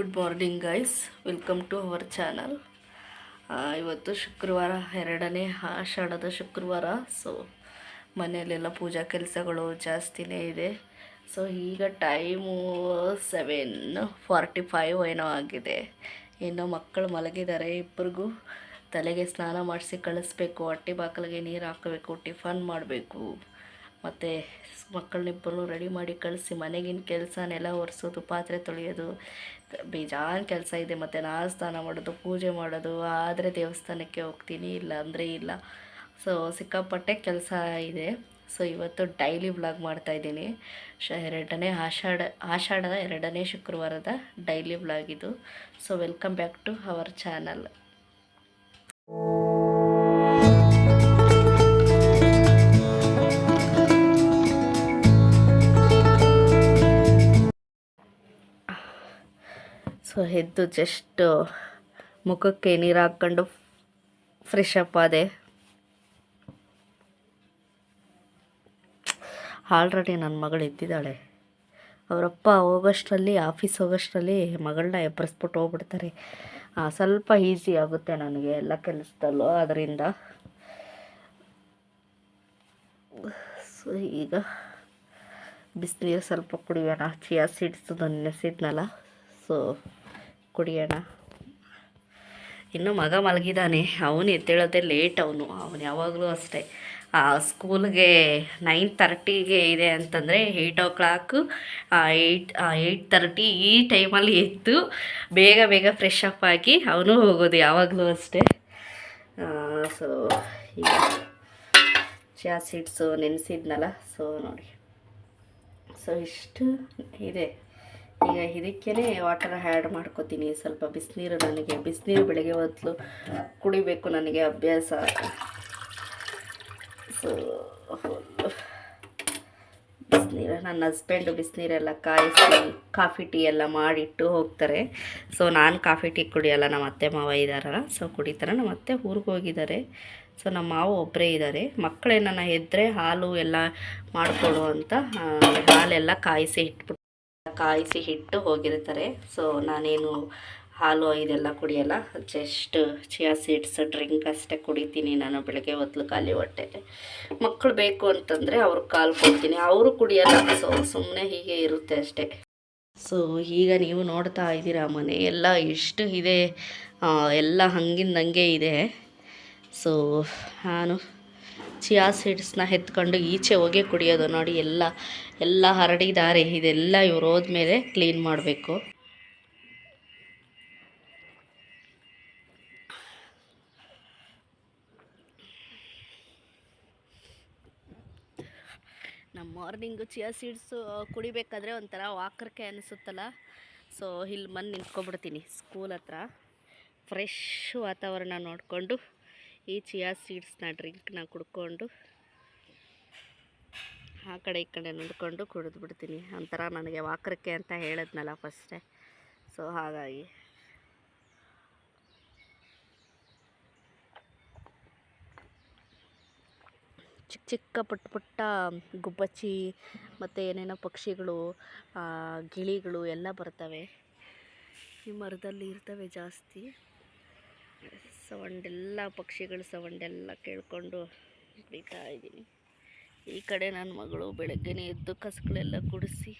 Good morning guys welcome to our channel ಇವತ್ತು ಶುಕ್ರವಾರ, ಎರಡನೇ ಆಷಾಢದ ಶುಕ್ರವಾರ. ಸೊ ಮನೆಯಲ್ಲೆಲ್ಲ ಪೂಜಾ ಕೆಲಸಗಳು ಜಾಸ್ತಿನೇ ಇದೆ. ಸೊ ಈಗ ಟೈಮು ಸೆವೆನ್ ಫಾರ್ಟಿ ಫೈವ್ ಏನೋ ಆಗಿದೆ. ಇನ್ನು ಮಕ್ಕಳು ಮಲಗಿದ್ದಾರೆ ಇಬ್ಬರಿಗೂ ತಲೆಗೆ ಸ್ನಾನ ಮಾಡಿಸಿ ಕಳಿಸ್ಬೇಕು, ಹೊಟ್ಟೆ ಬಾಕಲಿಗೆ ನೀರು ಹಾಕಬೇಕು, ಟಿಫನ್ ಮಾಡಬೇಕು. ಮತ್ತು ಮಕ್ಕಳನ್ನಿಬ್ಬರು ರೆಡಿ ಮಾಡಿ ಕಳಿಸಿ, ಮನೆಗಿನ ಕೆಲಸನೆಲ್ಲ ನೆಲ ಒರೆಸೋದು, ಪಾತ್ರೆ ತೊಳೆಯೋದು, ಬೇಜಾನ್ ಕೆಲಸ ಇದೆ ಮತ್ತು ನಾನು ಸ್ನಾನ ಮಾಡೋದು, ಪೂಜೆ ಮಾಡೋದು, ಆದರೆ ದೇವಸ್ಥಾನಕ್ಕೆ ಹೋಗ್ತೀನಿ ಇಲ್ಲ ಅಂದರೆ ಇಲ್ಲ. ಸೊ ಸಿಕ್ಕಾಪಟ್ಟೆ ಕೆಲಸ ಇದೆ. ಸೊ ಇವತ್ತು ಡೈಲಿ ವ್ಲಾಗ್ ಮಾಡ್ತಾಯಿದ್ದೀನಿ ಶ, ಎರಡನೇ ಆಷಾಢ, ಆಷಾಢದ ಎರಡನೇ ಶುಕ್ರವಾರದ ಡೈಲಿ ವ್ಲಾಗ್ ಇದು. So welcome back to our channel so ಎದ್ದು ಜಸ್ಟ್ ಮುಖಕ್ಕೆ ನೀರು ಹಾಕ್ಕೊಂಡು ಫ್ರೆಶ್ ಅಪ್ ಆದೆ. ಆಲ್ರೆಡಿ ನನ್ನ ಮಗಳು ಎದ್ದಿದ್ದಾಳೆ. ಅವರಪ್ಪ ಹೋಗೋಷ್ಟರಲ್ಲಿ ಆಫೀಸ್ ಹೋಗೋಷ್ಟರಲ್ಲಿ ಮಗಳನ್ನ ಎಬ್ಬರಿಸ್ಬಿಟ್ಟು ಹೋಗ್ಬಿಡ್ತಾರೆ. ಸ್ವಲ್ಪ ಈಸಿ ಆಗುತ್ತೆ ನನಗೆ ಎಲ್ಲ ಕೆಲಸದಲ್ಲೂ ಅದರಿಂದ ಸೊ ಈಗ ಬಿಸಿನೀರು ಸ್ವಲ್ಪ ಕುಡಿಯೋಣ. ಚಿಯಾ ಸೀಡ್ಸು ನೆನೆಸಿದ್ನಲ್ಲ ಸೊ ಕುಡಿಯೋಣ. ಇನ್ನು ಮಗ ಮಲಗಿದ್ದಾನೆ ಅವನು ಎದ್ದೇಳೋದೇ ಲೇಟ್ ಅವನು. ಅವನು ಯಾವಾಗಲೂ ಅಷ್ಟೇ. ಸ್ಕೂಲ್ಗೆ ನೈನ್ ತರ್ಟಿಗೆ ಇದೆ ಅಂತಂದರೆ eight o'clock eight eight thirty ಈ ಟೈಮಲ್ಲಿ ಎದ್ದು ಬೇಗ ಬೇಗ ಫ್ರೆಶ್ ಅಪ್ ಆಗಿ ಅವನು ಹೋಗೋದು ಯಾವಾಗಲೂ ಅಷ್ಟೇ. ಸೊ ಈಗ ಚಾ ಸೀಡ್ಸು ನೆನೆಸಿದ್ನಲ್ಲ ಸೊ ನೋಡಿ. ಸೊ ಇಷ್ಟು ಇದೆ. ಈಗ ಇದಕ್ಕೇ ವಾಟರ್ ಆ್ಯಡ್ ಮಾಡ್ಕೋತೀನಿ. ಸ್ವಲ್ಪ ಬಿಸಿನೀರು ನನಗೆ, ಬಿಸಿನೀರು ಬೆಳಗ್ಗೆ ಹೊತ್ತು ಕುಡಿಬೇಕು ನನಗೆ ಅಭ್ಯಾಸ. ಸೊ ಬಿಸಿನೀರು, ನನ್ನ ಹಸ್ಬೆಂಡು ಬಿಸಿನೀರೆಲ್ಲ ಕಾಯಿಸಿ ಕಾಫಿ ಟೀ ಎಲ್ಲ ಮಾಡಿಟ್ಟು ಹೋಗ್ತಾರೆ. ಸೊ ನಾನು ಕಾಫಿ ಟೀ ಕುಡಿಯಲ್ಲ, ನಮ್ಮ ಅತ್ತೆ ಮಾವ ಇದ್ದಾರಲ್ಲ ಸೊ ಕುಡಿತಾರೆ. ನಮ್ಮ ಅತ್ತೆ ಊರಿಗೆ ಹೋಗಿದ್ದಾರೆ. ಸೊ ನಮ್ಮ ಮಾವು ಒಬ್ಬರೇ ಇದ್ದಾರೆ ಮಕ್ಕಳೇನ ಎದ್ದರೆ ಹಾಲು ಎಲ್ಲ ಮಾಡಿಕೊಡು ಅಂತ ಹಾಲೆಲ್ಲ ಕಾಯಿಸಿ ಇಟ್ಬಿಟ್ಟು ಕಾಯಿಸಿ ಹಿಟ್ಟು ಹೋಗಿರ್ತಾರೆ ಸೊ ನಾನೇನು ಹಾಲು ಇದೆಲ್ಲ ಕುಡಿಯಲ್ಲ. ಜಸ್ಟ್ ಚಿಯಾ ಸೀಡ್ಸ್ ಡ್ರಿಂಕ್ ಅಷ್ಟೇ ಕುಡಿತೀನಿ ನಾನು ಬೆಳಗ್ಗೆ ಹೊತ್ತು ಖಾಲಿ ಹೊಟ್ಟೆಗೆ ಮಕ್ಕಳು ಬೇಕು ಅಂತಂದರೆ ಅವ್ರಿಗೆ ಕಾಲು ಕೊಡ್ತೀನಿ. ಅವರು ಕುಡಿಯಲ್ಲ. ಸೊ ಸುಮ್ಮನೆ ಹೀಗೆ ಇರುತ್ತೆ ಅಷ್ಟೇ. ಸೊ ಈಗ ನೀವು ನೋಡ್ತಾ ಇದ್ದೀರಾ ಮನೆ ಎಲ್ಲ ಎಷ್ಟು ಇದೆ. ಎಲ್ಲ ಹಂಗಿಂದಂಗೆ ಇದೆ. ಸೊ ನಾನು ಚಿಯಾ ಸೀಡ್ಸ್ನ ಎತ್ಕೊಂಡು ಈಚೆ ಹೋಗಿ ಕುಡಿಯೋದು ನೋಡಿ ಎಲ್ಲ ಎಲ್ಲ ಹರಡಿದ್ದಾರೆ ಇದೆಲ್ಲ ಇವ್ರು ಹೋದ್ಮೇಲೆ ಕ್ಲೀನ್ ಮಾಡಬೇಕು. ನಮ್ಮ ಮಾರ್ನಿಂಗು ಚಿಯಾ ಸೀಡ್ಸು ಕುಡಿಬೇಕಾದ್ರೆ ಒಂಥರ ವಾಕರ್ಕೆ ಅನಿಸುತ್ತಲ್ಲ. ಸೊ, ಇಲ್ಲಿ ಬಂದು ನಿಂತ್ಕೊಬಿಡ್ತೀನಿ ಸ್ಕೂಲ್ ಹತ್ರ. ಫ್ರೆಶ್ ವಾತಾವರಣ ನೋಡಿಕೊಂಡು ಈ ಚಿಯಾ ಸೀಡ್ಸ್ನ ಡ್ರಿಂಕ್ನ ಕುಡ್ಕೊಂಡು ಆ ಕಡೆ ಈ ಕಡೆ ನೋಡಿಕೊಂಡು ಕುಡಿದ್ಬಿಡ್ತೀನಿ. ಒಂಥರ ನನಗೆ ವಾಕರಕ್ಕೆ ಅಂತ ಹೇಳಿದ್ನಲ್ಲ ಫಸ್ಟೇ. ಸೊ ಹಾಗಾಗಿ. ಚಿಕ್ಕ ಚಿಕ್ಕ ಪುಟ್ಟ ಪುಟ್ಟ ಗುಬ್ಬಚ್ಚಿ ಮತ್ತು ಏನೇನೋ ಪಕ್ಷಿಗಳು ಗಿಳಿಗಳು ಎಲ್ಲ ಬರ್ತವೆ. ಈ ಮರದಲ್ಲಿ ಇರ್ತವೆ ಜಾಸ್ತಿ. ಸೌಂಡ್ ಪಕ್ಷಿಗಳು ಸವಂಡೆಲ್ಲ ಕೇಳಿಕೊಂಡು ಕುಡಿತಾ ಇದ್ದೀನಿ. ಈ ಕಡೆ ನನ್ನ ಮಗಳು ಬೆಳಗ್ಗೆನೇ ಎದ್ದು ಕಸಗಳೆಲ್ಲ ಕುಡಿಸಿ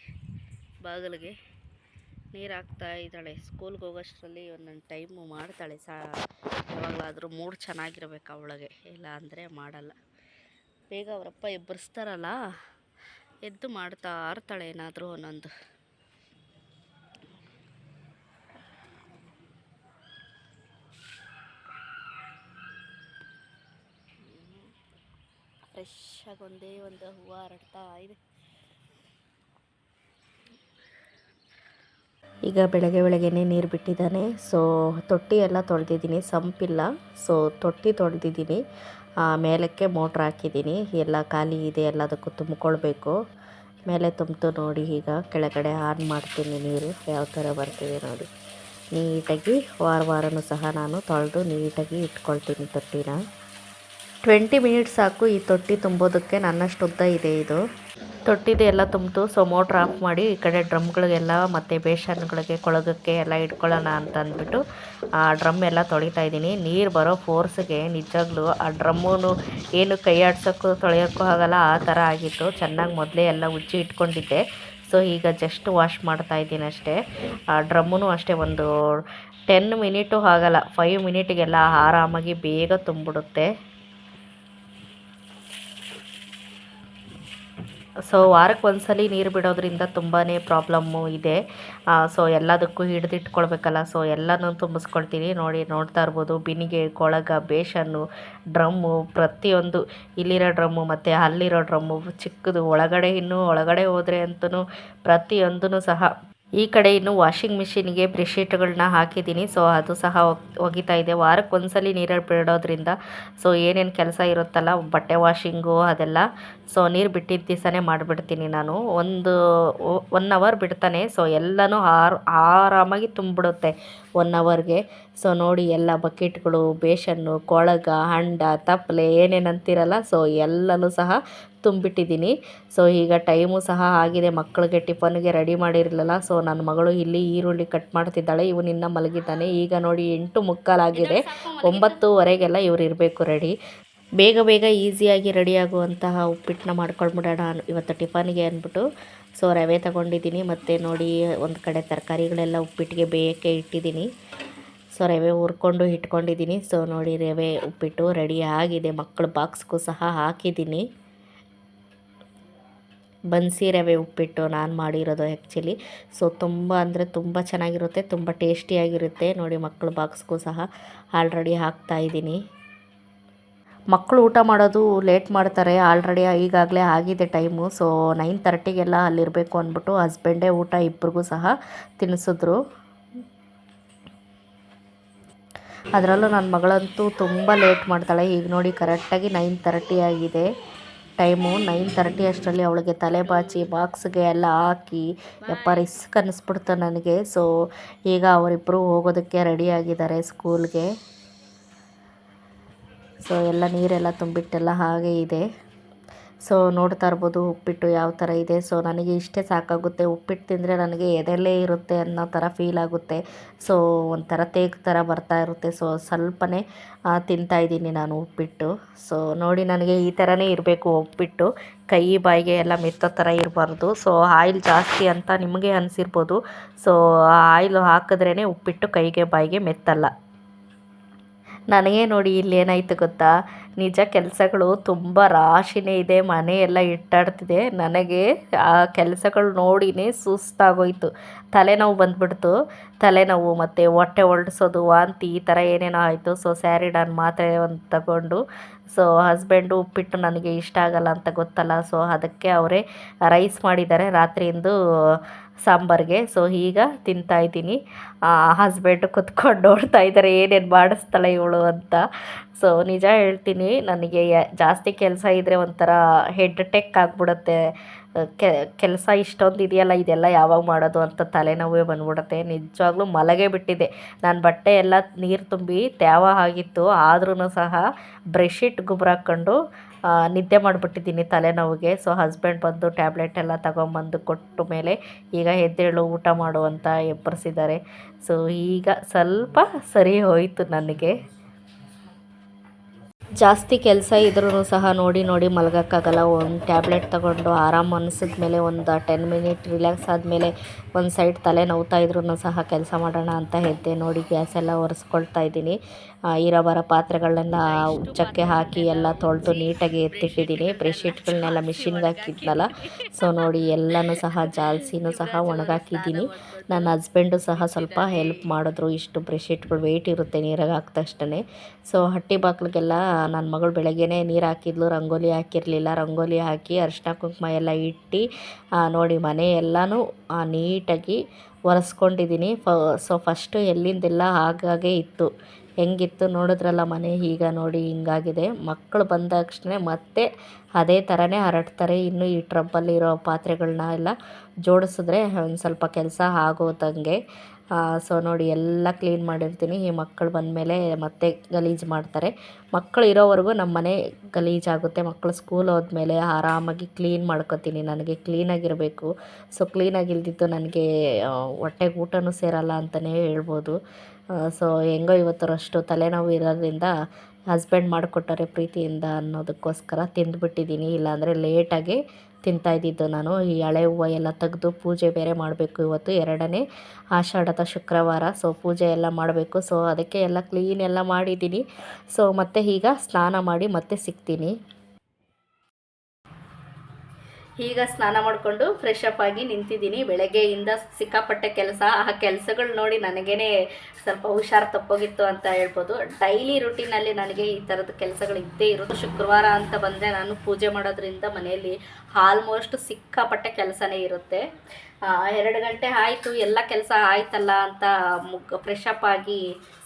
ಬಾಗಿಲಿಗೆ ನೀರು ಹಾಕ್ತಾ ಇದ್ದಾಳೆ. ಸ್ಕೂಲ್ಗೆ ಹೋಗೋಷ್ಟರಲ್ಲಿ ಒಂದೊಂದು ಟೈಮು ಮಾಡ್ತಾಳೆ. ಸಾ, ಯಾವಾಗಲಾದರೂ ಮೂಡ್ ಚೆನ್ನಾಗಿರ್ಬೇಕು ಅವಳಿಗೆ. ಇಲ್ಲ ಅಂದರೆ ಮಾಡಲ್ಲ. ಬೇಗ ಅವರಪ್ಪ ಎಬ್ಬರಿಸ್ತಾರಲ್ಲ ಎದ್ದು ಮಾಡ್ತಾ ಇರ್ತಾಳೆ ಏನಾದರೂ ಒಂದೊಂದು. ಫ್ರೆಶ್ ಒಂದೇ ಒಂದು ಹೂವು ಹರಡ್ತಾ ಇದೆ. ಈಗ ಬೆಳಗ್ಗೆ ಬೆಳಗ್ಗೆನೇ ನೀರು ಬಿಟ್ಟಿದ್ದಾನೆ. ಸೊ ತೊಟ್ಟಿ ಎಲ್ಲ ತೊಳೆದಿದ್ದೀನಿ, ಸಂಪಿಲ್ಲ. ಸೊ ತೊಟ್ಟಿ ತೊಳೆದಿದ್ದೀನಿ. ಮೇಲಕ್ಕೆ ಮೋಟ್ರ್ ಹಾಕಿದ್ದೀನಿ. ಎಲ್ಲ ಖಾಲಿ ಇದೆ, ಎಲ್ಲದಕ್ಕೂ ತುಂಬಿಕೊಳ್ಬೇಕು. ಮೇಲೆ ತುಂಬಿತು ನೋಡಿ ಈಗ ಕೆಳಗಡೆ ಆನ್ ಮಾಡ್ತೀನಿ ನೀರು. ಯಾವ ಥರ ಬರ್ತಿದೆ ನೋಡಿ. ನೀಟಾಗಿ ವಾರ ವಾರನೂ ಸಹ ನಾನು ತೊಳೆದು ನೀಟಾಗಿ ಇಟ್ಕೊಳ್ತೀನಿ ತೊಟ್ಟಿನ. ಟ್ವೆಂಟಿ ಮಿನಿಟ್ಸ್ ಸಾಕು ಈ ತೊಟ್ಟಿ ತುಂಬೋದಕ್ಕೆ ನನ್ನಷ್ಟು ಉದ್ದ ಇದೆ ಇದು. ತೊಟ್ಟಿದೆ ಎಲ್ಲ ತುಂಬಿತು ಸೊ ಮೋಟ್ರ್ ಆಫ್ ಮಾಡಿ ಈ ಕಡೆ ಡ್ರಮ್ಗಳಿಗೆಲ್ಲ ಮತ್ತು ಬೇಷನ್ಗಳಿಗೆ ಕೊಳಗಕ್ಕೆ ಎಲ್ಲ ಇಟ್ಕೊಳ್ಳೋಣ ಅಂತ ಅಂದ್ಬಿಟ್ಟು, ಆ ಡ್ರಮ್ ಎಲ್ಲ ತೊಳಿತಾ ಇದ್ದೀನಿ. ನೀರು ಬರೋ ಫೋರ್ಸ್ಗೆ ನಿಜವಾಗ್ಲೂ ಆ ಡ್ರಮ್ಮು ಏನು ಕೈ ಆಡ್ಸೋಕ್ಕೂ ತೊಳೆಯೋಕ್ಕೂ ಆಗಲ್ಲ, ಆ ಥರ ಆಗಿತ್ತು. ಚೆನ್ನಾಗಿ ಮೊದಲೇ ಎಲ್ಲ ಉಜ್ಜಿ ಇಟ್ಕೊಂಡಿದ್ದೆ. ಸೊ ಈಗ ಜಸ್ಟ್ ವಾಶ್ ಮಾಡ್ತಾ ಇದ್ದೀನಿ ಅಷ್ಟೇ. ಆ ಡ್ರಮ್ಮು ಅಷ್ಟೇ, ಒಂದು ಟೆನ್ ಮಿನಿಟು ಆಗಲ್ಲ ಫೈವ್ ಮಿನಿಟಿಗೆಲ್ಲ ಆರಾಮಾಗಿ ಬೇಗ ತುಂಬಿಡುತ್ತೆ. ಸೊ ವಾರಕ್ಕೆ ಒಂದ್ಸಲಿ ನೀರು ಬಿಡೋದ್ರಿಂದ ತುಂಬಾ ಪ್ರಾಬ್ಲಮ್ಮು ಇದೆ. ಸೊ ಎಲ್ಲದಕ್ಕೂ ಹಿಡಿದಿಟ್ಕೊಳ್ಬೇಕಲ್ಲ. ಸೊ ಎಲ್ಲನೂ ತುಂಬಿಸ್ಕೊಳ್ತೀನಿ. ನೋಡಿ, ನೋಡ್ತಾ ಇರ್ಬೋದು. ಬಿನಿಗೆ, ಕೊಳಗ, ಬೇಷನ್ನು, ಡ್ರಮ್ಮು, ಪ್ರತಿಯೊಂದು ಇಲ್ಲಿರೋ ಡ್ರಮ್ಮು, ಮತ್ತು ಅಲ್ಲಿರೋ ಡ್ರಮ್ಮು ಚಿಕ್ಕದು, ಒಳಗಡೆ ಇನ್ನೂ ಒಳಗಡೆ ಹೋದರೆ ಅಂತೂ ಪ್ರತಿಯೊಂದೂ ಸಹ ಈ ಕಡೆ ಇನ್ನು ವಾಷಿಂಗ್ ಮಿಷಿನ್ಗೆ ಬ್ರೆಡ್ಶೀಟ್ಗಳನ್ನ ಹಾಕಿದ್ದೀನಿ. ಸೊ, ಅದು ಸಹ ಒಗ್- ಒಗಿತಾ ಇದೆ. ವಾರಕ್ಕೆ ಒಂದ್ಸಲ ನೀರಲ್ಲಿ ಬಿಡೋದ್ರಿಂದ ಸೊ, ಏನೇನು ಕೆಲಸ ಇರುತ್ತಲ್ಲ, ಬಟ್ಟೆ ವಾಷಿಂಗು ಅದೆಲ್ಲ. ಸೊ, ನೀರು ಬಿಟ್ಟಿದ್ದ ದಿವಸನೇ ಮಾಡಿಬಿಡ್ತೀನಿ ನಾನು. ಒಂದು ಒನ್ ಅವರ್ ಬಿಡ್ತಾನೆ. ಸೊ, ಎಲ್ಲನೂ ಆರ್, ಆರಾಮಾಗಿ ತುಂಬಿಬಿಡುತ್ತೆ ಒನ್ ಅವರ್ಗೆ. ಸೊ, ನೋಡಿ ಎಲ್ಲ ಬಕೆಟ್ಗಳು, ಬೇಷನ್ನು, ಕೊಳಗ, ಹಂಡ ತಪ್ಪಲೆ ಏನೇನು ಅಂತೀರಲ್ಲ ಸೊ, ಎಲ್ಲನೂ ಸಹ ತುಂಬಿಟ್ಟಿದ್ದೀನಿ. ಸೊ ಈಗ ಟೈಮು ಸಹ ಆಗಿದೆ. ಮಕ್ಕಳಿಗೆ ಟಿಫನ್ಗೆ ರೆಡಿ ಮಾಡಿರಲಿಲ್ಲ. ಸೊ ನನ್ನ ಮಗಳು ಇಲ್ಲಿ ಈರುಳ್ಳಿ ಕಟ್ ಮಾಡ್ತಿದ್ದಾಳೆ. ಇವನಿನ್ನ ಮಲಗಿದ್ದಾನೆ. ಈಗ ನೋಡಿ ಎಂಟು ಮುಕ್ಕಾಲಾಗಿದೆ ಒಂಬತ್ತುವರೆಗೆಲ್ಲ ಇವ್ರು ಇರಬೇಕು ರೆಡಿ ಬೇಗ ಬೇಗ ಈಸಿಯಾಗಿ ರೆಡಿ ಆಗುವಂತಹ ಉಪ್ಪಿಟ್ಟನ್ನ ಮಾಡ್ಕೊಳ್ಬಿಡೋಣ ಇವತ್ತು ಟಿಫನ್ಗೆ ಅಂದ್ಬಿಟ್ಟು. ಸೊ ರವೆ ತಗೊಂಡಿದ್ದೀನಿ. ಮತ್ತು ನೋಡಿ ಒಂದು ಕಡೆ ತರಕಾರಿಗಳೆಲ್ಲ ಉಪ್ಪಿಟ್ಟಿಗೆ ಬೇಯಕ್ಕೆ ಇಟ್ಟಿದ್ದೀನಿ. ಸೊ ರವೆ ಹುರ್ಕೊಂಡು ಇಟ್ಕೊಂಡಿದ್ದೀನಿ. ಸೊ ನೋಡಿ ರವೆ ಉಪ್ಪಿಟ್ಟು ರೆಡಿ ಆಗಿದೆ. ಮಕ್ಕಳ ಬಾಕ್ಸ್ಗೂ ಸಹ ಹಾಕಿದ್ದೀನಿ. ಬನ್ಸಿ ರವೆ ಉಪ್ಪಿಟ್ಟು ನಾನು ಮಾಡಿರೋದು ಆ್ಯಕ್ಚುಲಿ ಸೊ ತುಂಬ ಅಂದರೆ ತುಂಬ ಚೆನ್ನಾಗಿರುತ್ತೆ, ತುಂಬ ಟೇಸ್ಟಿಯಾಗಿರುತ್ತೆ ನೋಡಿ ಮಕ್ಕಳು ಬಾಕ್ಸ್ಗೂ ಸಹ ಆಲ್ರೆಡಿ ಹಾಕ್ತಾ ಇದ್ದೀನಿ. ಮಕ್ಕಳು ಊಟ ಮಾಡೋದು ಲೇಟ್ ಮಾಡ್ತಾರೆ ಆಲ್ರೆಡಿ ಈಗಾಗಲೇ ಆಗಿದೆ ಟೈಮು ಸೊ ನೈನ್ ತರ್ಟಿಗೆಲ್ಲ ಅಲ್ಲಿರಬೇಕು ಅಂದ್ಬಿಟ್ಟು ಹಸ್ಬೆಂಡೇ ಊಟ ಇಬ್ರಿಗೂ ಸಹ ತಿನ್ನಿಸಿದ್ರು ಅದರಲ್ಲೂ ನನ್ನ ಮಗಳಂತೂ ತುಂಬ ಲೇಟ್ ಮಾಡ್ತಾಳೆ. ಈಗ ನೋಡಿ ಕರೆಕ್ಟಾಗಿ ನೈನ್ ತರ್ಟಿ ಆಗಿದೆ. ಟೈಮು ನೈನ್ ತರ್ಟಿ ಅಷ್ಟರಲ್ಲಿ ಅವಳಿಗೆ ತಲೆ ಬಾಚಿ, ಬಾಕ್ಸ್ಗೆ ಎಲ್ಲ ಹಾಕಿ, ಯಪ್ಪ ರಿಸ್ಕ್ ಅನ್ನಿಸ್ಬಿಡ್ತು ನನಗೆ. ಸೊ, ಈಗ ಅವರಿಬ್ಬರು ಹೋಗೋದಕ್ಕೆ ರೆಡಿಯಾಗಿದ್ದಾರೆ ಸ್ಕೂಲ್ಗೆ ಸೊ, ಎಲ್ಲ ನೀರೆಲ್ಲ ತುಂಬಿಟ್ಟೆಲ್ಲ ಹಾಗೆ ಇದೆ. ಸೊ ನೋಡ್ತಾ ಇರ್ಬೋದು ಉಪ್ಪಿಟ್ಟು ಯಾವ ಥರ ಇದೆ. ಸೊ ನನಗೆ ಇಷ್ಟೇ ಸಾಕಾಗುತ್ತೆ. ಉಪ್ಪಿಟ್ಟು ತಿಂದರೆ ನನಗೆ ಎದೆಲ್ಲೇ ಇರುತ್ತೆ ಅನ್ನೋ ಥರ ಫೀಲ್ ಆಗುತ್ತೆ. ಸೊ ಒಂಥರ ತೇಗ್ ಥರ ಬರ್ತಾ ಇರುತ್ತೆ. ಸೊ ಸ್ವಲ್ಪನೇ ತಿಂತಾ ಇದ್ದೀನಿ ನಾನು ಉಪ್ಪಿಟ್ಟು. ಸೊ ನೋಡಿ ನನಗೆ ಈ ಥರನೇ ಇರಬೇಕು ಉಪ್ಪಿಟ್ಟು. ಕೈ, ಬಾಯಿಗೆ ಎಲ್ಲ ಮೆತ್ತೋ ಥರ ಇರಬಾರ್ದು. ಸೊ ಆಯಿಲ್ ಜಾಸ್ತಿ ಅಂತ ನಿಮಗೆ ಅನಿಸಿರ್ಬೋದು. ಸೊ ಆಯಿಲ್ ಹಾಕಿದ್ರೇ ಉಪ್ಪಿಟ್ಟು ಕೈಗೆ, ಬಾಯಿಗೆ ಮೆತ್ತಲ್ಲ. ನನಗೆ ನೋಡಿ ಇಲ್ಲಿ ಏನಾಯ್ತು ಗೊತ್ತಾ? ನಿಜ ಕೆಲಸಗಳು ತುಂಬ ರಾಶಿನೇ ಇದೆ, ಮನೆ ಎಲ್ಲ ಇಟ್ಟಾಡ್ತಿದೆ. ನನಗೆ ಆ ಕೆಲಸಗಳು ನೋಡಿನೇ ಸುಸ್ತಾಗೋಯಿತು. ತಲೆನೋವು ಬಂದ್ಬಿಡ್ತು. ತಲೆನೋವು ಮತ್ತು ಹೊಟ್ಟೆ ಹೊರಡಿಸೋದು ವಾಂತಿ ಈ ಥರ ಏನೇನೋ ಆಯಿತು. ಸೊ ಸ್ಯಾರಿಡಾನ್ ಮಾತ್ರೆ ಒಂದು ತಗೊಂಡು ಸೊ ಹಸ್ಬೆಂಡು ಉಪ್ಪಿಟ್ಟು ನನಗೆ ಇಷ್ಟ ಆಗಲ್ಲ ಅಂತ ಗೊತ್ತಲ್ಲ. ಸೊ ಅದಕ್ಕೆ ಅವರೇ ರೈಸ್ ಮಾಡಿದ್ದಾರೆ. ರಾತ್ರಿಯಿಂದ ಸಾಂಬಾರಿಗೆ. ಸೊ ಈಗ ತಿಂತಾ ಇದ್ದೀನಿ. ಹಸ್ಬೆಂಡ್ ಕುತ್ಕೊಂಡು ನೋಡ್ತಾ ಇದ್ದಾರೆ, ಏನೇನು ಮಾಡಿಸ್ತಾಳೆ ಇವಳು ಅಂತ. ಸೊ ನಿಜ ಹೇಳ್ತೀನಿ, ನನಗೆ ಜಾಸ್ತಿ ಕೆಲಸ ಇದ್ದರೆ ಒಂಥರ ಹೆಡ್ ಟೆಕ್ ಆಗಿಬಿಡುತ್ತೆ. ಕೆಲಸ ಇಷ್ಟೊಂದು ಇದೆಯಲ್ಲ, ಇದೆಲ್ಲ ಯಾವಾಗ ಮಾಡೋದು ಅಂತ ತಲೆನೋವೇ ಬಂದ್ಬಿಡುತ್ತೆ. ನಿಜವಾಗ್ಲೂ ಮಲಗೆ ಬಿಟ್ಟಿದೆ ನಾನು ಬಟ್ಟೆ ಎಲ್ಲ ನೀರು ತುಂಬಿ ತ್ಯಾವ ಆಗಿತ್ತು. ಆದ್ರೂ ಸಹ ಬ್ರೆಡ್ಶೀಟ್ ಹಾಕ್ಕೊಂಡು ನಿದ್ದೆ ಮಾಡಿಬಿಟ್ಟಿದ್ದೀನಿ ತಲೆನೋವಿಗೆ. ಸೊ ಹಸ್ಬೆಂಡ್ ಬಂದು ಟ್ಯಾಬ್ಲೆಟ್ ಎಲ್ಲ ತಗೊಂಬಂದು ಕೊಟ್ಟ ಮೇಲೆ ಈಗ ಎದ್ದೇಳು, ಊಟ ಮಾಡು ಅಂತ ಎಬ್ಬರಿಸಿದ್ದಾರೆ. ಸೊ ಈಗ ಸ್ವಲ್ಪ ಸರಿ ಹೋಯಿತು ನನಗೆ. ಜಾಸ್ತಿ ಕೆಲಸ ಇದ್ರೂ ಸಹ ನೋಡಿ ನೋಡಿ ಮಲಗೋಕ್ಕಾಗಲ್ಲ. ಒಂದು ಟ್ಯಾಬ್ಲೆಟ್ ತಗೊಂಡು ಆರಾಮ್ ಅನಿಸಿದ್ಮೇಲೆ ಒಂದು ಟೆನ್ ಮಿನಿಟ್ ರಿಲ್ಯಾಕ್ಸ್ ಆದಮೇಲೆ ಒಂದು ಸೈಡ್ ತಲೆ ನೋವ್ತಾ ಇದ್ರೂ ಸಹ ಕೆಲಸ ಮಾಡೋಣ ಅಂತ ಎದ್ದೆ ನೋಡಿ, ಗ್ಯಾಸ್ ಎಲ್ಲ ಒರೆಸ್ಕೊಳ್ತಾ ಇದ್ದೀನಿ. ಆ, ಇರೋ ಪಾತ್ರೆಗಳನ್ನೆಲ್ಲ ಉಚ್ಚಕ್ಕೆ ಹಾಕಿ ಎಲ್ಲ ತೊಳೆದು ನೀಟಾಗಿ ಎತ್ತಿಟ್ಟಿದ್ದೀನಿ. ಬ್ರೆಶೀಟ್ಗಳನ್ನೆಲ್ಲ ಮಿಷಿನ್ಗೆ ಹಾಕಿದ್ನಲ್ಲ. ಸೊ ನೋಡಿ ಎಲ್ಲನೂ ಸಹ ಜಾಲ್ಸಿನೂ ಸಹ ಒಣಗಾಕಿದ್ದೀನಿ ನನ್ನ ಹಸ್ಬೆಂಡು ಸಹ ಸ್ವಲ್ಪ ಹೆಲ್ಪ್ ಮಾಡಿದ್ರು. ಇಷ್ಟು ಬ್ರೆಡ್ಶೀಟ್ಗಳು ವೆಯ್ಟ್ ಇರುತ್ತೆ ನೀರಾಗ ಹಾಕಿದ ತಕ್ಷಣ ಸೊ ಹಟ್ಟಿ ಬಾಕ್ಲಿಗೆಲ್ಲ ನನ್ನ ಮಗಳು ಬೆಳಗ್ಗೆನೇ ನೀರು ಹಾಕಿದ್ಲು. ರಂಗೋಲಿ ಹಾಕಿರಲಿಲ್ಲ. ರಂಗೋಲಿ ಹಾಕಿ ಅರಿಶಿನ ಕುಂಕುಮ ಎಲ್ಲ ಇಟ್ಟು ನೋಡಿ ಮನೆ ಎಲ್ಲನೂ ನೀಟಾಗಿ ಒರೆಸ್ಕೊಂಡಿದ್ದೀನಿ. ಫ ಸೊ ಫಸ್ಟು ಎಲ್ಲಿಂದೆಲ್ಲ ಆಗಾಗೆ ಇತ್ತು. ಹೆಂಗಿತ್ತು ನೋಡಿದ್ರಲ್ಲ ಮನೆ ಈಗ ನೋಡಿ ಹಿಂಗಾಗಿದೆ. ಮಕ್ಕಳು ಬಂದ ತಕ್ಷಣ ಮತ್ತೆ ಅದೇ ಥರನೇ ಹರಡ್ತಾರೆ. ಇನ್ನು ಈ ಟ್ರಬ್ಬಲ್ಲಿರೋ ಪಾತ್ರೆಗಳನ್ನ ಎಲ್ಲ ಜೋಡಿಸಿದ್ರೆ ಒಂದು ಸ್ವಲ್ಪ ಕೆಲಸ ಆಗೋದಂಗೆ. ಸೊ ನೋಡಿ ಎಲ್ಲ ಕ್ಲೀನ್ ಮಾಡಿರ್ತೀನಿ. ಈ ಮಕ್ಕಳು ಬಂದಮೇಲೆ ಮತ್ತೆ ಗಲೀಜು ಮಾಡ್ತಾರೆ. ಮಕ್ಕಳು ಇರೋವರೆಗೂ ನಮ್ಮ ಮನೆ ಗಲೀಜಾಗುತ್ತೆ. ಮಕ್ಕಳು ಸ್ಕೂಲ್ ಹೋದ್ಮೇಲೆ ಆರಾಮಾಗಿ ಕ್ಲೀನ್ ಮಾಡ್ಕೊತೀನಿ. ನನಗೆ ಕ್ಲೀನಾಗಿರಬೇಕು ಸೊ ಕ್ಲೀನಾಗಿಲ್ದಿದ್ದು ನನಗೆ ಹೊಟ್ಟೆಗೆ ಊಟನೂ ಸೇರಲ್ಲ ಅಂತಲೇ ಹೇಳ್ಬೋದು. ಸೊ ಹೆಂಗೋ ಇವತ್ತರಷ್ಟು ತಲೆನೋವು ಇರೋದ್ರಿಂದ ಹಸ್ಬೆಂಡ್ ಮಾಡಿಕೊಟ್ಟರೆ ಪ್ರೀತಿಯಿಂದ ಅನ್ನೋದಕ್ಕೋಸ್ಕರ ತಿಂದುಬಿಟ್ಟಿದ್ದೀನಿ. ಇಲ್ಲಾಂದರೆ ಲೇಟಾಗಿ ತಿಂತಾ ಇದ್ದಿದ್ದು ನಾನು. ಈ ಹಳೆ ಹೂವು ಎಲ್ಲ ತೆಗೆದು ಪೂಜೆ ಬೇರೆ ಮಾಡಬೇಕು ಇವತ್ತು. ಎರಡನೇ ಆಷಾಢದ ಶುಕ್ರವಾರ ಸೊ ಪೂಜೆ ಎಲ್ಲ ಮಾಡಬೇಕು. ಸೊ ಅದಕ್ಕೆ ಎಲ್ಲ ಕ್ಲೀನ್ ಎಲ್ಲ ಮಾಡಿದ್ದೀನಿ. ಸೊ ಮತ್ತೆ ಈಗ ಸ್ನಾನ ಮಾಡಿ ಮತ್ತೆ ಸಿಗ್ತೀನಿ. ಈಗ ಸ್ನಾನ ಮಾಡಿಕೊಂಡು ಫ್ರೆಶ್ ಅಪ್ ಆಗಿ ನಿಂತಿದ್ದೀನಿ. ಬೆಳಗ್ಗೆಯಿಂದ ಸಿಕ್ಕಾಪಟ್ಟೆ ಕೆಲಸ. ಆ ಕೆಲಸಗಳು ನೋಡಿ ನನಗೇನೆ ಸ್ವಲ್ಪ ಹುಷಾರು ತಪ್ಪೋಗಿತ್ತು ಅಂತ ಹೇಳ್ಬೋದು. ಡೈಲಿ ರುಟೀನಲ್ಲಿ ನನಗೆ ಈ ಥರದ ಕೆಲಸಗಳು ಇದ್ದೇ ಇರೋದು. ಶುಕ್ರವಾರ ಅಂತ ಬಂದರೆ ನಾನು ಪೂಜೆ ಮಾಡೋದ್ರಿಂದ ಮನೆಯಲ್ಲಿ ಆಲ್ಮೋಸ್ಟ್ ಸಿಕ್ಕಾಪಟ್ಟೆ ಕೆಲಸನೇ ಇರುತ್ತೆ. ಎರಡು ಗಂಟೆ ಆಯಿತು. ಎಲ್ಲ ಕೆಲಸ ಆಯ್ತಲ್ಲ ಅಂತ ಮುಗ್ ಫ್ರೆಶ್ ಅಪ್ ಆಗಿ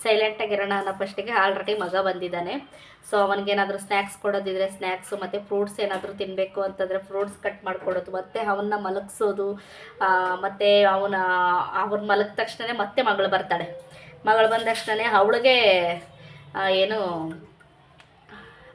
ಸೈಲೆಂಟಾಗಿರೋಣ ಅನ್ನೋ ಫಸ್ಟಿಗೆ ಆಲ್ರೆಡಿ ಮಗ ಬಂದಿದ್ದಾನೆ. ಸೊ ಅವನಿಗೇನಾದರೂ ಸ್ನ್ಯಾಕ್ಸ್ ಕೊಡೋದಿದ್ರೆ ಸ್ನ್ಯಾಕ್ಸು ಮತ್ತು ಫ್ರೂಟ್ಸ್ ಏನಾದರೂ ತಿನ್ನಬೇಕು ಅಂತಂದರೆ ಫ್ರೂಟ್ಸ್ ಕಟ್ ಮಾಡಿಕೊಡೋದು, ಮತ್ತು ಅವನ್ನ ಮಲಗಿಸೋದು ಮತ್ತು ಅವನ, ಅವ್ರ ಮಲಗಿದ ತಕ್ಷಣ ಮತ್ತೆ ಮಗಳು ಬರ್ತಾಳೆ. ಮಗಳು ಬಂದ ತಕ್ಷಣ ಅವಳಿಗೆ ಏನು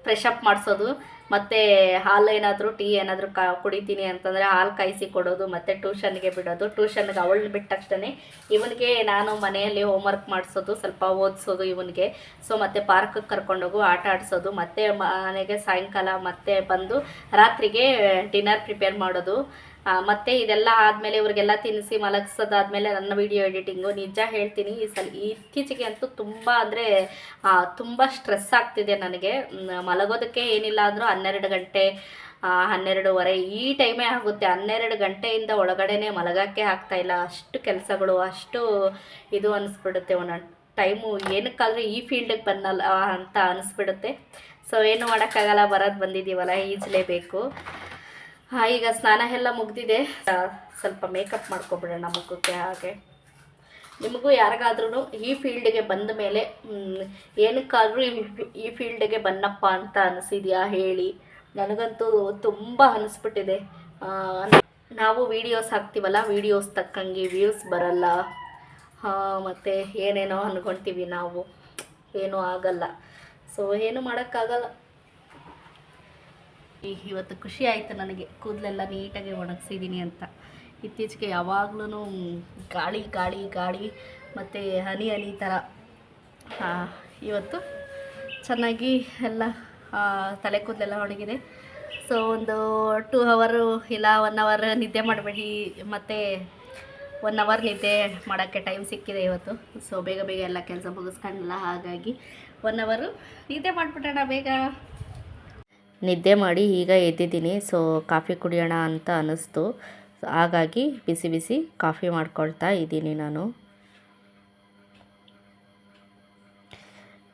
ಫ್ರೆಶ್ ಅಪ್ ಮಾಡಿಸೋದು, ಮತ್ತು ಹಾಲು ಏನಾದರೂ ಟೀ ಏನಾದರೂ ಕಾ, ಕುಡಿತೀನಿ ಅಂತಂದರೆ ಹಾಲು ಕಾಯಿಸಿ ಕೊಡೋದು, ಮತ್ತು ಟ್ಯೂಷನ್ಗೆ ಬಿಡೋದು. ಟ್ಯೂಷನ್ಗೆ ಅವಳು ಬಿಟ್ಟ ತಕ್ಷಣ ಇವನಿಗೆ ನಾನು ಮನೆಯಲ್ಲಿ ಹೋಮ್ವರ್ಕ್ ಮಾಡಿಸೋದು, ಸ್ವಲ್ಪ ಓದಿಸೋದು ಇವನಿಗೆ. ಸೊ ಮತ್ತು ಪಾರ್ಕಿಗೆ ಕರ್ಕೊಂಡೋಗು, ಆಟ ಆಡಿಸೋದು, ಮತ್ತು ಮನೆಗೆ ಸಾಯಂಕಾಲ ಮತ್ತೆ ಬಂದು ರಾತ್ರಿಗೆ ಡಿನ್ನರ್ ಪ್ರಿಪೇರ್ ಮಾಡೋದು. ಮತ್ತೆ ಇದೆಲ್ಲ ಆದಮೇಲೆ ಇವ್ರಿಗೆಲ್ಲ ತಿನ್ನಿಸಿ ಮಲಗಿಸೋದಾದ್ಮೇಲೆ ನನ್ನ ವಿಡಿಯೋ ಎಡಿಟಿಂಗು ನಿಜ ಹೇಳ್ತೀನಿ, ಈ ಸಲ ಇತ್ತೀಚೆಗೆ ಅಂತೂ ತುಂಬ ಅಂದರೆ ತುಂಬ ಸ್ಟ್ರೆಸ್ ಆಗ್ತಿದೆ ನನಗೆ. ಮಲಗೋದಕ್ಕೆ ಏನಿಲ್ಲ ಅಂದರೂ ಹನ್ನೆರಡು ಗಂಟೆ ಹನ್ನೆರಡುವರೆ ಈ ಟೈಮೇ ಆಗುತ್ತೆ. ಹನ್ನೆರಡು ಗಂಟೆಯಿಂದ ಒಳಗಡೆನೆ ಮಲಗೋಕ್ಕೆ ಇಲ್ಲ. ಅಷ್ಟು ಕೆಲಸಗಳು, ಅಷ್ಟು ಇದು ಅನಿಸ್ಬಿಡುತ್ತೆ. ಒಂದೊಂದು ಟೈಮು ಏನಕ್ಕಾದರೂ ಈ ಫೀಲ್ಡಿಗೆ ಬಂದಲ್ಲ ಅಂತ ಅನಿಸ್ಬಿಡುತ್ತೆ. ಸೊ ಏನು ಮಾಡೋಕ್ಕಾಗಲ್ಲ, ಬರೋದು ಬಂದಿದ್ದೀವಲ್ಲ, ಈಜಲೇಬೇಕು. ಹಾಂ, ಈಗ ಸ್ನಾನ ಎಲ್ಲ ಮುಗ್ದಿದೆ. ಸ್ವಲ್ಪ ಮೇಕಪ್ ಮಾಡ್ಕೊಬಿಡೋಣ ಮುಖಕ್ಕೆ ಹಾಗೆ. ನಿಮಗೂ ಯಾರಿಗಾದ್ರೂ ಈ ಫೀಲ್ಡ್ಗೆ ಬಂದ ಮೇಲೆ ಏನಕ್ಕಾದರೂ ಈ ಫೀಲ್ಡಿಗೆ ಬನ್ನಪ್ಪ ಅಂತ ಅನಿಸಿದ್ಯಾ ಹೇಳಿ. ನನಗಂತೂ ತುಂಬ ಅನಿಸ್ಬಿಟ್ಟಿದೆ. ನಾವು ವೀಡಿಯೋಸ್ ಹಾಕ್ತೀವಲ್ಲ ವೀಡಿಯೋಸ್ ತಕ್ಕಂಗೆ ವ್ಯೂಸ್ ಬರಲ್ಲ. ಮತ್ತು ಏನೇನೋ ಅಂದ್ಕೊಳ್ತೀವಿ ನಾವು. ಏನೂ ಆಗಲ್ಲ. ಸೊ ಏನು ಮಾಡೋಕ್ಕಾಗಲ್ಲ. ಈ ಇವತ್ತು ಖುಷಿ ಆಯಿತು ನನಗೆ. ಕೂದಲೆಲ್ಲ ನೀಟಾಗಿ ಒಣಗಿಸಿದ್ದೀನಿ ಅಂತ. ಇತ್ತೀಚೆಗೆ ಯಾವಾಗ್ಲೂ ಗಾಳಿ ಗಾಳಿ ಗಾಳಿ, ಮತ್ತು ಹನಿ ಹನಿ ಥರ ಇವತ್ತು ಚೆನ್ನಾಗಿ ಎಲ್ಲ ತಲೆ ಕೂದಲೆಲ್ಲ ಒಣಗಿದೆ. ಸೊ ಒಂದು ಟೂ ಅವರು ಇಲ್ಲ ಒನ್ ಅವರ್ ನಿದ್ದೆ ಮಾಡಬೇಡಿ. ಮತ್ತು ಒನ್ ಅವರ್ ನಿದ್ದೆ ಮಾಡೋಕ್ಕೆ ಟೈಮ್ ಸಿಕ್ಕಿದೆ ಇವತ್ತು. ಸೊ ಬೇಗ ಬೇಗ ಎಲ್ಲ ಕೆಲಸ ಮುಗಿಸ್ಕೊಂಡಿಲ್ಲ ಹಾಗಾಗಿ ಒನ್ ಅವರು ನಿದ್ದೆ ಮಾಡಿಬಿಟ್ಟೋಣ ಬೇಗ. ನಿದ್ದೆ ಮಾಡಿ ಈಗ ಎದ್ದಿದ್ದೀನಿ. ಸೊ ಕಾಫಿ ಕುಡಿಯೋಣ ಅಂತ ಅನ್ನಿಸ್ತು. ಹಾಗಾಗಿ ಬಿಸಿ ಬಿಸಿ ಕಾಫಿ ಮಾಡ್ಕೊಳ್ತಾ ಇದ್ದೀನಿ ನಾನು.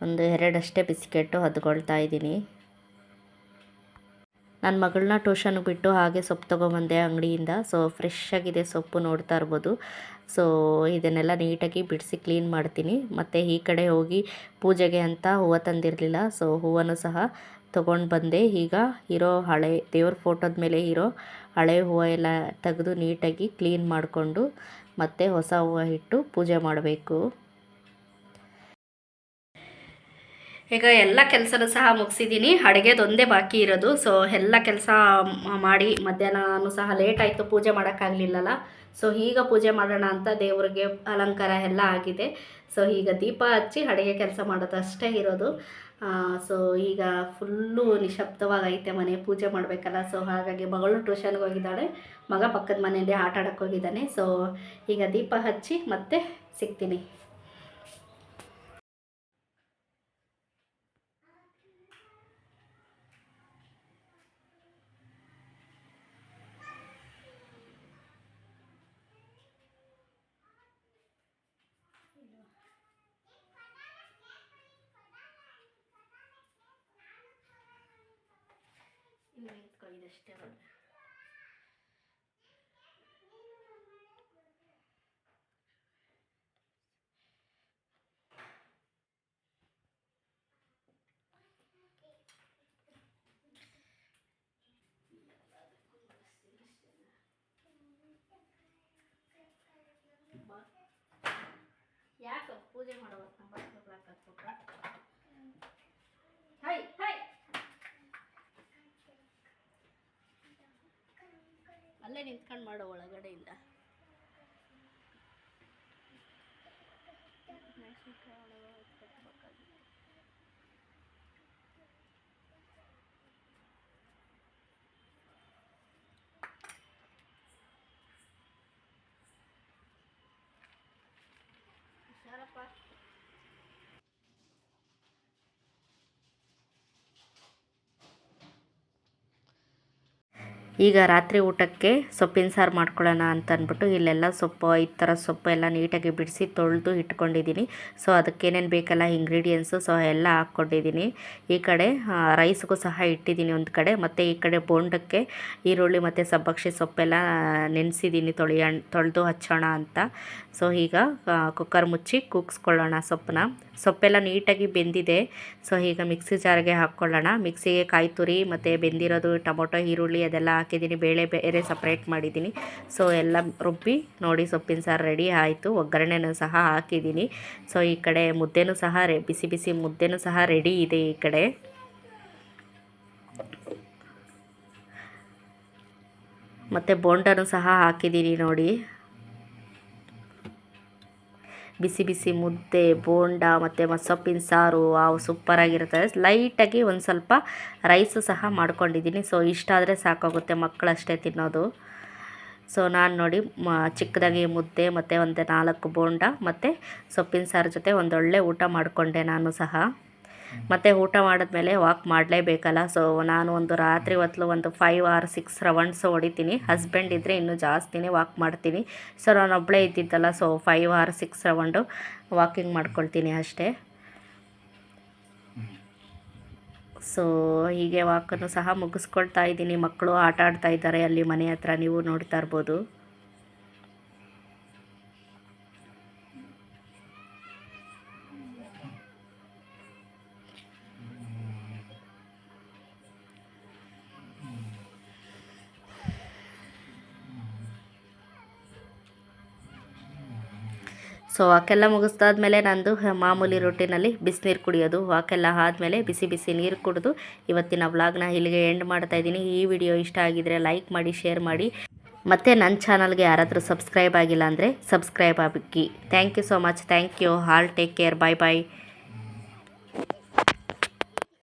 ಒಂದು ಎರಡಷ್ಟೇ ಬಿಸ್ಕೆಟ್ಟು ಹದ್ಕೊಳ್ತಾ ಇದ್ದೀನಿ. ನನ್ನ ಮಗಳನ್ನ ಟ್ಯೂಷನ್ ಬಿಟ್ಟು ಹಾಗೆ ಸೊಪ್ಪು ತೊಗೊಂಬಂದೆ ಅಂಗಡಿಯಿಂದ. ಸೊ ಫ್ರೆಶ್ ಆಗಿದೆ ಸೊಪ್ಪು ನೋಡ್ತಾ ಇರ್ಬೋದು. ಸೊ ಇದನ್ನೆಲ್ಲ ನೀಟಾಗಿ ಬಿಡಿಸಿ ಕ್ಲೀನ್ ಮಾಡ್ತೀನಿ. ಮತ್ತು ಈ ಕಡೆ ಹೋಗಿ ಪೂಜೆಗೆ ಅಂತ ಹೂವು ತಂದಿರಲಿಲ್ಲ. ಸೊ ಹೂವನ್ನು ಸಹ ತೊಗೊಂಡು ಬಂದೆ. ಈಗ ಇರೋ ಹಳೆ, ದೇವ್ರ ಫೋಟೋದ ಮೇಲೆ ಇರೋ ಹಳೆ ಹೂವು ಎಲ್ಲ ತೆಗೆದು ನೀಟಾಗಿ ಕ್ಲೀನ್ ಮಾಡಿಕೊಂಡು ಮತ್ತೆ ಹೊಸ ಹೂವು ಇಟ್ಟು ಪೂಜೆ ಮಾಡಬೇಕು. ಈಗ ಎಲ್ಲ ಕೆಲಸನೂ ಸಹ ಮುಗಿಸಿದ್ದೀನಿ ಅಡುಗೆದೊಂದೇ ಬಾಕಿ ಇರೋದು. ಸೊ ಎಲ್ಲ ಕೆಲಸ ಮಾಡಿ ಮಧ್ಯಾಹ್ನನೂ ಸಹ ಲೇಟ್ ಆಯಿತು. ಪೂಜೆ ಮಾಡೋಕ್ಕಾಗಲಿಲ್ಲಲ್ಲ. ಸೊ ಈಗ ಪೂಜೆ ಮಾಡೋಣ ಅಂತ ದೇವರಿಗೆ ಅಲಂಕಾರ ಎಲ್ಲ ಆಗಿದೆ. ಸೊ ಈಗ ದೀಪ ಹಚ್ಚಿ ಅಡುಗೆ ಕೆಲಸ ಮಾಡೋದು ಅಷ್ಟೇ ಇರೋದು. ಸೊ ಈಗ ಫುಲ್ಲು ನಿಶಬ್ದವಾಗೈತೆ ಮನೆ ಪೂಜೆ ಮಾಡಬೇಕಲ್ಲ ಸೊ ಹಾಗಾಗಿ ಮಗಳು ಟ್ಯೂಷನ್ಗೆ ಹೋಗಿದ್ದಾಳೆ, ಮಗ ಪಕ್ಕದ ಮನೆಯಲ್ಲಿ ಆಟ ಆಡೋಕ್ಕೆ ಹೋಗಿದ್ದಾನೆ ಸೊ ಈಗ ದೀಪ ಹಚ್ಚಿ ಮತ್ತೆ ಸಿಗ್ತೀನಿ. ಇಷ್ಟಿರೋದು ಯಾಕೆ ಪೂಜೆ ಮಾಡೋದು ನಮ್ಮ ಅಲ್ಲೇ ನಿಂತ್ಕೊಂಡು ಮಾಡೋ ಒಳಗಡೆಯಿಂದ ಮೆಣಸಿನ್ಕಾಯಿ ಈಗ ರಾತ್ರಿ ಊಟಕ್ಕೆ ಸೊಪ್ಪಿನ ಸಾರು ಮಾಡ್ಕೊಳ್ಳೋಣ ಅಂತ ಅಂದ್ಬಿಟ್ಟು ಇಲ್ಲೆಲ್ಲ ಸೊಪ್ಪು, ಈ ಥರ ಸೊಪ್ಪು ಎಲ್ಲ ನೀಟಾಗಿ ಬಿಡಿಸಿ ತೊಳೆದು ಇಟ್ಕೊಂಡಿದ್ದೀನಿ. ಸೊ ಅದಕ್ಕೇನೇನು ಬೇಕಲ್ಲ ಇಂಗ್ರೀಡಿಯೆಂಟ್ಸು ಸೊ ಎಲ್ಲ ಹಾಕ್ಕೊಂಡಿದ್ದೀನಿ. ಈ ಕಡೆ ರೈಸ್ಗೂ ಸಹ ಇಟ್ಟಿದ್ದೀನಿ ಒಂದು ಕಡೆ. ಮತ್ತು ಈ ಕಡೆ ಬೋಂಡಕ್ಕೆ ಈರುಳ್ಳಿ ಮತ್ತು ಸಬ್ಬಕ್ಷಿ ಸೊಪ್ಪೆಲ್ಲ ನೆನೆಸಿದ್ದೀನಿ ತೊಳೆಯ, ತೊಳೆದು ಹಚ್ಚೋಣ ಅಂತ. ಸೊ ಈಗ ಕುಕ್ಕರ್ ಮುಚ್ಚಿ ಕೂಗಿಸ್ಕೊಳ್ಳೋಣ ಸೊಪ್ಪನ್ನ. ಸೊಪ್ಪೆಲ್ಲ ನೀಟಾಗಿ ಬೆಂದಿದೆ. ಸೊ, ಈಗ ಮಿಕ್ಸಿ ಜಾರಿಗೆ ಹಾಕ್ಕೊಳ್ಳೋಣ. ಮಿಕ್ಸಿಗೆ ಕಾಯಿ ತುರಿ ಮತ್ತು ಬೆಂದಿರೋದು ಟೊಮೊಟೊ, ಈರುಳ್ಳಿ ಅದೆಲ್ಲ ಹಾಕಿದ್ದೀನಿ. ಬೇಳೆ ಬೇರೆ ಸಪ್ರೇಟ್ ಮಾಡಿದ್ದೀನಿ. ಸೊ, ಎಲ್ಲ ರುಬ್ಬಿ ನೋಡಿ ಸೊಪ್ಪಿನ ಸಾರು ರೆಡಿ ಆಯಿತು. ಒಗ್ಗರಣೆನೂ ಸಹ ಹಾಕಿದ್ದೀನಿ. ಸೊ, ಈ ಕಡೆ ಮುದ್ದೆನೂ ಸಹ ರೆ, ಬಿಸಿ ಬಿಸಿ ಮುದ್ದೆನೂ ಸಹ ರೆಡಿ ಇದೆ ಈ ಕಡೆ. ಮತ್ತು ಬೋಂಡನೂ ಸಹ ಹಾಕಿದ್ದೀನಿ ನೋಡಿ. ಬಿಸಿ ಬಿಸಿ ಮುದ್ದೆ, ಬೋಂಡ ಮತ್ತು ಸೊಪ್ಪಿನ ಸಾರು ಅವು ಸೂಪರಾಗಿರ್ತದೆ ಲೈಟಾಗಿ ಒಂದು ಸ್ವಲ್ಪ ರೈಸು ಸಹ ಮಾಡ್ಕೊಂಡಿದ್ದೀನಿ. ಸೊ ಇಷ್ಟಾದರೆ ಸಾಕಾಗುತ್ತೆ ಮಕ್ಕಳಷ್ಟೇ ತಿನ್ನೋದು. ಸೊ ನಾನು ನೋಡಿ, ಮ, ಚಿಕ್ಕದಾಗಿ ಮುದ್ದೆ ಮತ್ತು ಒಂದು ನಾಲ್ಕು ಬೋಂಡ ಮತ್ತು ಸೊಪ್ಪಿನ ಸಾರು ಜೊತೆ ಒಂದೊಳ್ಳೆ ಊಟ ಮಾಡಿಕೊಂಡೆ ನಾನು ಸಹ. ಮತ್ತು ಊಟ ಮಾಡಿದ್ಮೇಲೆ ವಾಕ್ ಮಾಡಲೇಬೇಕಲ್ಲ. ಸೊ ನಾನು ಒಂದು ರಾತ್ರಿ ಹೊತ್ತು ಒಂದು ಫೈವ್ ಆರ್ ಸಿಕ್ಸ್ ರೌಂಡ್ಸ್ ಹೊಡಿತೀನಿ. ಹಸ್ಬೆಂಡ್ ಇದ್ದರೆ ಇನ್ನೂ ಜಾಸ್ತಿನೇ ವಾಕ್ ಮಾಡ್ತೀನಿ. ಸೊ ನಾನು ಒಬ್ಬಳೇ ಇದ್ದಿದ್ದಲ್ಲ so five or six round walking ಮಾಡ್ಕೊಳ್ತೀನಿ ಅಷ್ಟೇ. ಸೊ ಹೀಗೆ ವಾಕನ್ನು ಸಹ ಮುಗಿಸ್ಕೊಳ್ತಾ ಇದ್ದೀನಿ. ಮಕ್ಕಳು ಆಟ ಆಡ್ತಾ ಇದ್ದಾರೆ ಅಲ್ಲಿ ಮನೆ ಹತ್ರ, ನೀವು ನೋಡ್ತಾ ಇರ್ಬೋದು. ಸೊ ವಾಕೆಲ್ಲ ಮುಗಿಸ್ದಾದ್ಮೇಲೆ ನಂದು ಮಾಮೂಲಿ ರೊಟ್ಟಿನಲ್ಲಿ ಬಿಸಿನೀರು ಕುಡಿಯೋದು, ವಾಕೆಲ್ಲ ಆದಮೇಲೆ ಬಿಸಿ ಬಿಸಿ ನೀರು ಕುಡಿದು ಇವತ್ತಿನ ವ್ಲಾಗ್ನ ಇಲ್ಲಿಗೆ ಎಂಡ್ ಮಾಡ್ತಾ ಇದ್ದೀನಿ. ಈ ವಿಡಿಯೋ ಇಷ್ಟ ಆಗಿದ್ರೆ ಲೈಕ್ ಮಾಡಿ ಶೇರ್ ಮಾಡಿ. ಮತ್ತು ನನ್ನ ಚಾನಲ್ಗೆ ಯಾರಾದರೂ ಸಬ್ಸ್ಕ್ರೈಬ್ ಆಗಿಲ್ಲ ಅಂದರೆ ಸಬ್ಸ್ಕ್ರೈಬ್ ಆಗಿ. Thank you so much thank you all take care bye bye